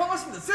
반갑습니다. 스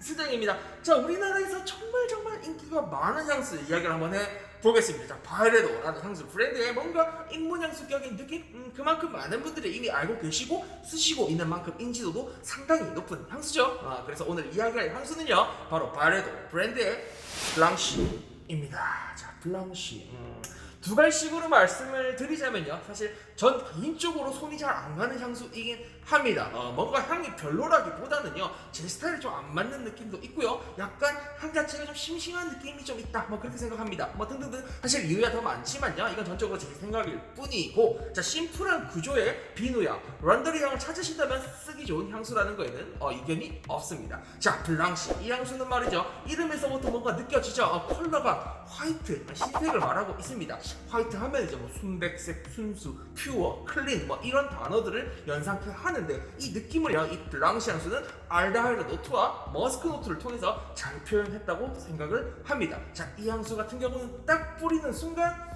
스장입니다. 자, 우리나라에서 정말 정말 인기가 많은 향수 이야기를 한번 해 보겠습니다. 자, 바레도라는 향수 브랜드에 뭔가 입문향수격인 느낌? 음, 그만큼 많은 분들이 이미 알고 계시고 쓰시고 있는 만큼 인지도도 상당히 높은 향수죠. 아, 그래서 오늘 이야기할 향수는요, 바로 바레도 브랜드의 블랑시입니다. 자, 블랑시. 음, 두 갈식으로 말씀을 드리자면요. 사실 전 개인적으로 손이 잘 안 가는 향수이긴 합니다. 어, 뭔가 향이 별로라기보다는요. 제 스타일이 좀 안 맞는 느낌도 있고요. 약간 향 자체가 좀 심심한 느낌이 좀 있다. 뭐 그렇게 생각합니다. 뭐 등등등. 사실 이유야 더 많지만요. 이건 전적으로 제 생각일 뿐이고 자 심플한 구조의 비누향, 런더리 향을 찾으신다면 쓰기 좋은 향수라는 거에는 어, 이견이 없습니다. 자 블랑시 이 향수는 말이죠. 이름에서부터 뭔가 느껴지죠. 어, 컬러가 화이트, 흰색을 말하고 있습니다. 화이트 하면 이제 뭐 순백색, 순수, 퓨어, 클린 뭐 이런 단어들을 연상케 하는 데 이 느낌을요 이 향수는 알데하이드 노트와 머스크 노트를 통해서 잘 표현했다고 생각을 합니다. 자 이 향수 같은 경우는 딱 뿌리는 순간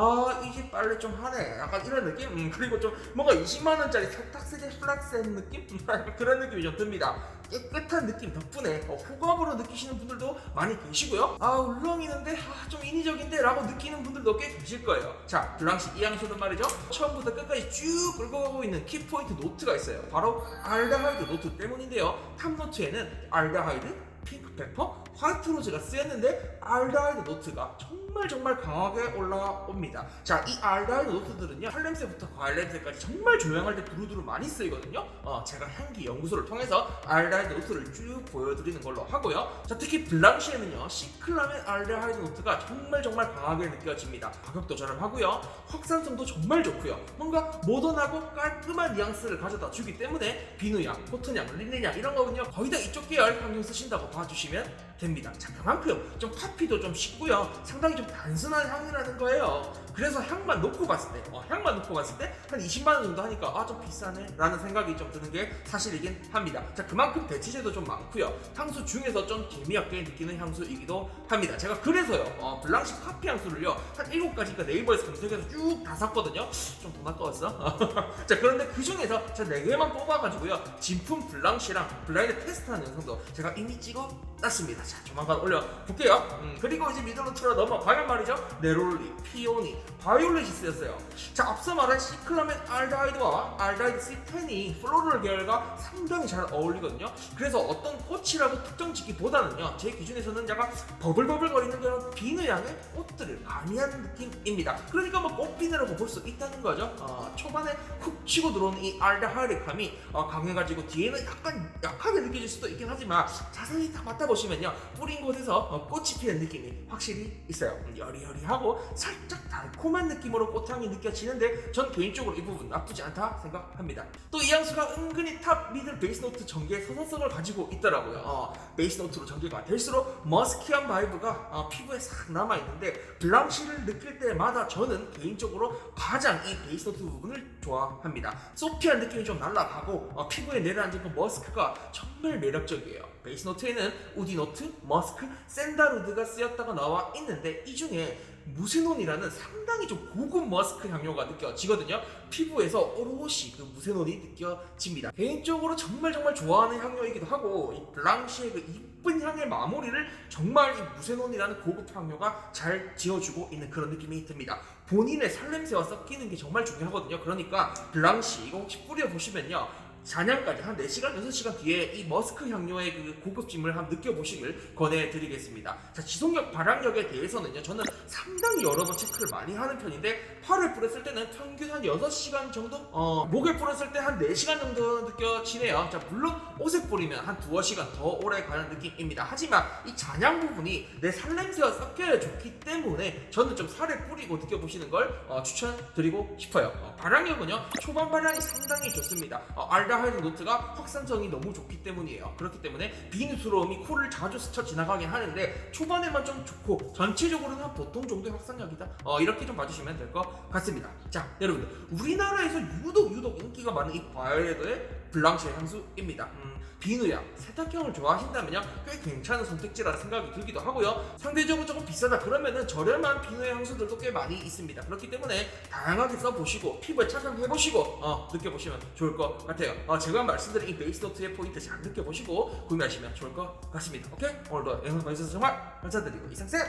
아 이게 빨래 좀 하네. 약간 이런 느낌? 음, 그리고 좀 뭔가 20만 원짜리 세탁세제 플렉스한 느낌? 음, 그런 느낌이 좀 듭니다. 깨끗한 느낌 덕분에. 어, 호감으로 느끼시는 분들도 많이 계시고요. 아 울렁이는데 아, 좀 인위적인데 라고 느끼는 분들도 꽤 계실 거예요. 자 블랑시 이 향수는 말이죠. 처음부터 끝까지 쭉 끌고 가고 있는 키포인트 노트가 있어요. 바로 알데하이드 노트 때문인데요. 탑 노트에는 알데하이드 핑크페퍼, 화이트 로즈가 쓰였는데 알데하이드 노트가 정말 정말 강하게 올라옵니다. 자, 이 알데하이드 노트들은요, 살냄새부터 과일 냄새까지 정말 조향할 때 두루두루 많이 쓰이거든요. 어, 제가 향기 연구소를 통해서 알데하이드 노트를 쭉 보여드리는 걸로 하고요. 자, 특히 블랑시에는요, 시클라멘 알데하이드 노트가 정말 정말 강하게 느껴집니다. 가격도 저렴하고요, 확산성도 정말 좋고요. 뭔가 모던하고 깔끔한 뉘앙스를 가져다 주기 때문에 비누향, 코튼향, 린넨향 이런 거는요, 거의 다 이쪽 계열 향유 쓰신다고 봐주시면 됩니다. 자, 그만큼 좀 파피도 좀 쉽고요. 상당히 좀 단순한 향이라는 거예요. 그래서 향만 놓고 봤을 때, 어, 향만 놓고 봤을 때 한 20만 원 정도 하니까 아 좀 비싸네 라는 생각이 좀 드는 게 사실이긴 합니다. 자, 그만큼 대체제도 좀 많고요. 향수 중에서 좀 재미없게 느끼는 향수이기도 합니다. 제가 그래서요, 어, 블랑시 카피 향수를요 한 7가지가 네이버에서 검색해서 쭉 다 샀거든요. 좀 돈 아까웠어. 자, 그런데 그 중에서 제가 4개만 뽑아가지고요. 진품 블랑시랑 블라인드 테스트하는 영상도 제가 이미 찍어 놨습니다. 자, 조만간 올려 볼게요. 음, 그리고 이제 미드노트로 넘어가면 말이죠. 네롤리, 피오니, 바이올렛이 쓰였어요. 자, 앞서 말한 시클라멘 알다이드와 알다이드 C10이 플로럴 계열과 상당히 잘 어울리거든요. 그래서 어떤 꽃이라고 특정 짓기보다는요, 제 기준에서는 약간 버블버블거리는 그런 비누향의 꽃들을 가미한 느낌입니다. 그러니까 뭐 꽃비누라고 볼 수 있다는 거죠. 어, 초반에 훅 치고 들어오는 이 알데하이드감이 어, 강해가지고 뒤에는 약간 약하게 느껴질 수도 있긴 하지만 자세히 다 맡아보시면요, 뿌린 곳에서 어, 꽃이 피는 느낌이 확실히 있어요. 음, 여리여리하고 살짝 달콤한 느낌으로 꽃향이 느껴지는데 전 개인적으로 이 부분 나쁘지 않다 생각합니다. 또 이 향수가 은근히 탑 미들 베이스 노트 전개의 서사성을 가지고 있더라고요. 어, 베이스 노트로 전개가 될수록 머스키한 바이브가 어, 피부에 싹 남아 있는데 블랑시를 느낄 때마다 저는 개인적으로 가장 이 베이스 노트 부분을 좋아합니다. 소피한 느낌이 좀 날라가고 어, 피부에 내려앉은 그 머스크가 정말 매력적이에요. 베이스 노트에는 우디 노트, 머스크, 샌다루드가 쓰였다가 나와 있는데 이 중에 무세논이라는 상당히 좀 고급 머스크 향료가 느껴지거든요. 피부에서 오롯이 그 무세논이 느껴집니다. 개인적으로 정말 정말 좋아하는 향료이기도 하고 이 블랑시의 그 이쁜 향의 마무리를 정말 이 무세논이라는 고급 향료가 잘 지어주고 있는 그런 느낌이 듭니다. 본인의 살냄새와 섞이는 게 정말 중요하거든요. 그러니까 블랑시 이거 혹시 뿌려보시면요. 잔향까지 한 4시간, 6시간 뒤에 이 머스크 향료의 그 고급짐을 한번 느껴보시길 권해드리겠습니다. 자, 지속력, 발향력에 대해서는요, 저는 상당히 여러 번 체크를 많이 하는 편인데, 팔을 뿌렸을 때는 평균 한 6시간 정도? 어, 목에 뿌렸을 때 한 4시간 정도 느껴지네요. 자, 물론 옷에 뿌리면 한 두어 시간 더 오래 가는 느낌입니다. 하지만 이 잔향 부분이 내 살냄새와 섞여야 좋기 때문에 저는 좀 살에 뿌리고 느껴보시는 걸 어, 추천드리고 싶어요. 어, 발향력은요, 초반 발향이 상당히 좋습니다. 어, 알 데하이드 노트가 확산성이 너무 좋기 때문이에요. 그렇기 때문에 비누스러움이 코를 자주 스쳐 지나가긴 하는데 초반에만 좀 좋고 전체적으로는 한 보통 정도의 확산력이다. 어, 이렇게 좀 봐주시면 될 것 같습니다. 자, 여러분들 우리나라에서 유독 유독 인기가 많은 이 바이오레드의 블랑쉐 향수입니다. 음, 비누향, 세탁형을 좋아하신다면요 꽤 괜찮은 선택지라 생각이 들기도 하고요. 상대적으로 조금 비싸다 그러면은 저렴한 비누의 향수들도 꽤 많이 있습니다. 그렇기 때문에 다양하게 써보시고 피부에 착용해보시고 어, 느껴보시면 좋을 것 같아요. 어, 제가 말씀드린 이 베이스 노트의 포인트 잘 느껴보시고 구매하시면 좋을 것 같습니다. 오케이? 오늘도 영상 봐주셔서 정말 감사드리고 이상쌤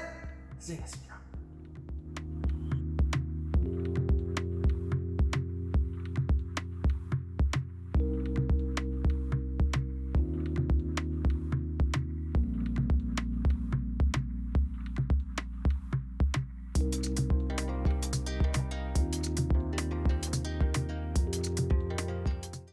선생님이었습니다.